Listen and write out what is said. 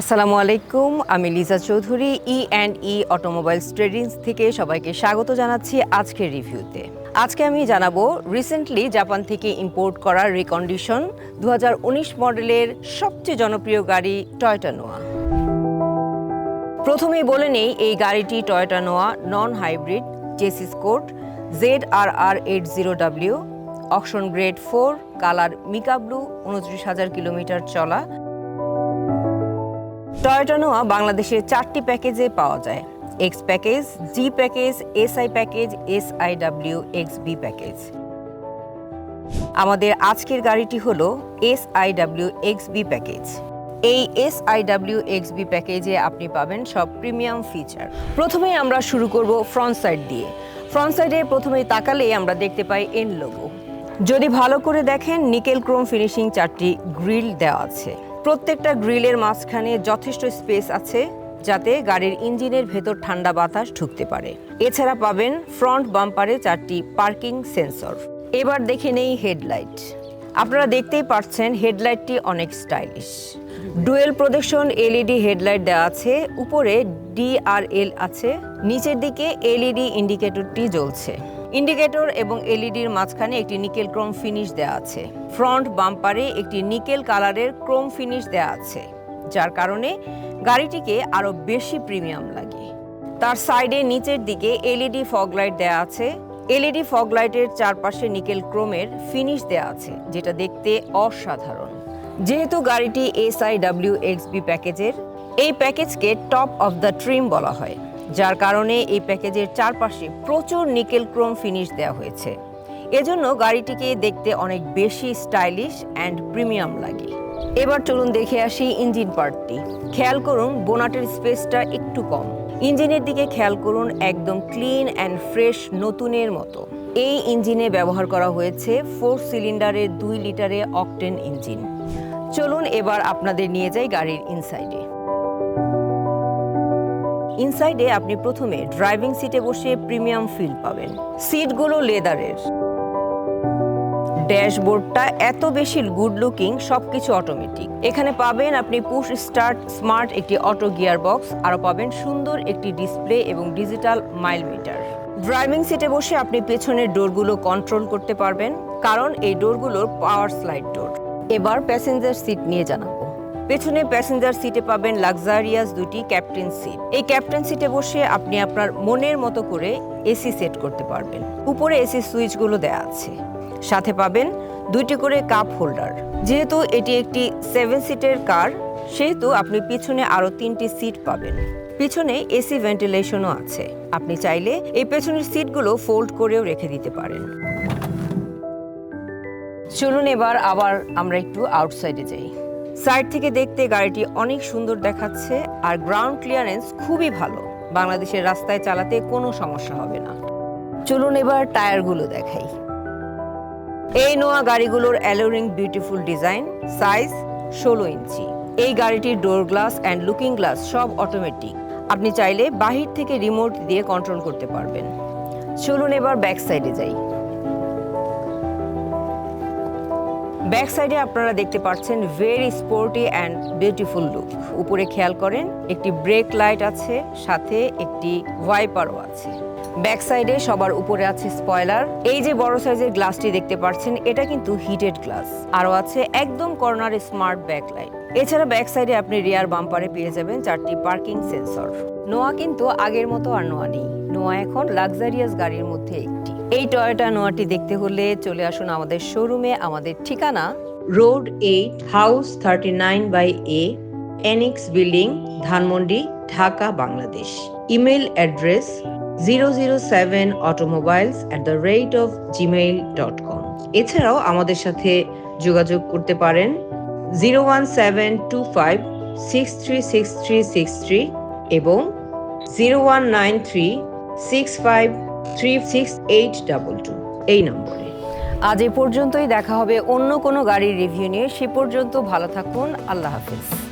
আসসালামু আলাইকুম, আমি Liza Chowdhury E and E automobiles tradings থেকে সবাইকে স্বাগত জানাচ্ছি আজকের রিভিউতে। আজকে আমি জানাব রিসেন্টলি জাপান থেকে ইম্পোর্ট করা রিকন্ডিশন দু হাজার উনিশ মডেলের সবচেয়ে জনপ্রিয় গাড়ি টয়টা নোয়া প্রথমেই বলে নেই, এই গাড়িটি Toyota Noah non hybrid chassis code Z R R eight zero W auction grade four colour mica blue উনত্রিশ হাজার কিলোমিটার চলা। টয়োটা নোয়া বাংলাদেশের চারটি প্যাকেজে পাওয়া যায়। X package G package SI package S I W X B package. আমাদের আজকের গাড়িটি হলো S I W X B package. এই S I W X B প্যাকেজে আপনি পাবেন সব প্রিমিয়াম ফিচার। প্রথমেই আমরা শুরু করব ফ্রন্ট সাইড দিয়ে। ফ্রন্ট সাইডে প্রথমেই তাকালেই আমরা দেখতে পাই এন লোগো যদি ভালো করে দেখেন, নিকেল ক্রোম ফিনিশিং চারটি গ্রিল দেওয়া আছে। প্রত্যেকটা গ্রিলের মাঝখানে যথেষ্ট স্পেস আছে যাতে গাড়ির ইঞ্জিনের ভেতর ঠান্ডা বাতাস ঢুকতে পারে। এছাড়া পাবেন ফ্রন্ট বাম্পারে চারটি পার্কিং সেন্সর। এবার দেখে নেই হেডলাইট। আপনারা দেখতেই পাচ্ছেন হেডলাইটটি অনেক স্টাইলিশ। ডুয়েল প্রদর্শন এলইডি হেডলাইট দেওয়া আছে, উপরে ডিআরএল আছে, নিচের দিকে এলইডি ইন্ডিকেটরটি জ্বলছে। ইন্ডিকেটর এবং এলইডির মাঝখানে একটি নিকেল ক্রোম ফিনিশ দেওয়া আছে। ফ্রন্ট বাম্পারে একটি নিকেল কালারের ক্রোম ফিনিশ দেওয়া আছে, যার কারণে গাড়িটিকে আরও বেশি প্রিমিয়াম লাগে। তার সাইডে নিচের দিকে এলইডি ফগ লাইট দেওয়া আছে। এলইডি ফগ লাইটের চারপাশে নিকেল ক্রোমের ফিনিশ দেওয়া আছে, যেটা দেখতে অসাধারণ। যেহেতু গাড়িটি S I W X B প্যাকেজের, এই প্যাকেজকে টপ অফ দ্য ট্রিম বলা হয়। যার কারণে এই প্যাকেজের চারপাশে প্রচুর নিকেল ক্রোম ফিনিশ দেওয়া হয়েছে। এজন্য গাড়িটিকে দেখতে অনেক বেশি স্টাইলিশ অ্যান্ড প্রিমিয়াম লাগে। এবার চলুন দেখে আসি ইঞ্জিন পার্টটি খেয়াল করুন, বোনাটের স্পেসটা একটু কম। ইঞ্জিনের দিকে খেয়াল করুন, একদম ক্লিন অ্যান্ড ফ্রেশ নতুনের মতো। এই ইঞ্জিনে ব্যবহার করা হয়েছে ফোর সিলিন্ডারের দুই লিটারে অকটেন ইঞ্জিন চলুন এবার আপনাদের নিয়ে যাই গাড়ির ইনসাইডে ইনসাইডে আপনি প্রথমে ড্রাইভিং সিটে বসে প্রিমিয়াম ফিল পাবেন। সিটগুলো লেদারের। ড্যাশবোর্ডটা এত বেশি গুড লুকিং, সবকিছু অটোমেটিক। এখানে পাবেন আপনি পুশ স্টার্ট স্মার্ট একটি অটো গিয়ার বক্স আরও পাবেন সুন্দর একটি ডিসপ্লে এবং ডিজিটাল মাইল মিটার। ড্রাইভিং সিটে বসে আপনি পেছনের ডোরগুলো কন্ট্রোল করতে পারবেন, কারণ এই ডোরগুলোর পাওয়ার স্লাইড ডোর। এবার প্যাসেঞ্জার সিট নিয়ে জানাব পেছনে প্যাসেঞ্জার সিটে পাবেন লাক্সারিয়াস দুটি ক্যাপ্টেন সিট এই ক্যাপ্টেন সিটে বসে আপনি আপনার মনের মতো করে এসি সেট করতে পারবেন। উপরে এসি সুইচগুলো দেওয়া আছে। সাথে পাবেন দুইটি করে কাপ হোল্ডার যেহেতু এটি একটি সেভেন সিটের কার সেহেতু আপনি পিছনে আরও তিনটি সিট পাবেন। পিছনে এসি ভেন্টিলেশনও আছে। আপনি চাইলে এই পেছনের সিটগুলো ফোল্ড করেও রেখে দিতে পারেন। চলুন এবার আবার আমরা একটু আউটসাইডে যাই। সাইড থেকে দেখতে গাড়িটি অনেক সুন্দর দেখাচ্ছে আর গ্রাউন্ড ক্লিয়ারেন্স খুবই ভালো। বাংলাদেশের রাস্তায় চালাতে কোনো সমস্যা হবে না। চলুন এবার টায়ারগুলো দেখাই। এই Noah গাড়িগুলোর alloy ring beautiful design size ষোলো ইঞ্চি। এই গাড়িটির door glass and looking glass সব অটোমেটিক আপনি চাইলে বাহির থেকে রিমোট দিয়ে কন্ট্রোল করতে পারবেন। চলুন এবার ব্যাক সাইডে যাই। ব্যাক সাইডে আপনারা দেখতে পাচ্ছেন very sporty and beautiful look উপরে খেয়াল করেন, একটি ব্রেক লাইট আছে, সাথে একটি ওয়াইপারও আছে। ব্যাক সাইডে সবার উপরে আছে স্পয়লার এই যে বড় সাইজের গ্লাসটি দেখতে পাচ্ছেন, এটা কিন্তু হিটেড গ্লাস আরও আছে একদম কর্নার স্মার্ট ব্যাক লাইট এছাড়া ব্যাক সাইডে আপনি রিয়ার বাম্পারে পেয়ে যাবেন চারটি পার্কিং সেন্সর নোয়া কিন্তু আগের মতো আর নোয়া নেই। নোয়া এখন লাক্সারিয়াস গাড়ির মধ্যে একটি। এই টয়োটা নোয়াটি দেখতে হলে চলে আসুন আমাদের শোরুমে, আমাদের ঠিকানা। Road eight house thirty nine by A annex building Dhanmondi Dhaka Bangladesh email address zero zero seven automobiles at the rate of Gmail dot com এছাড়াও আমাদের সাথে যোগাযোগ করতে পারেন zero one seven two five six three six three six three এবং zero one nine three six five three six eight double two এই নম্বরে। আজ এ পর্যন্তই দেখা হবে অন্য কোনো গাড়ির রিভিউ নিয়ে। সে পর্যন্ত ভালো থাকুন। আল্লাহ হাফিজ।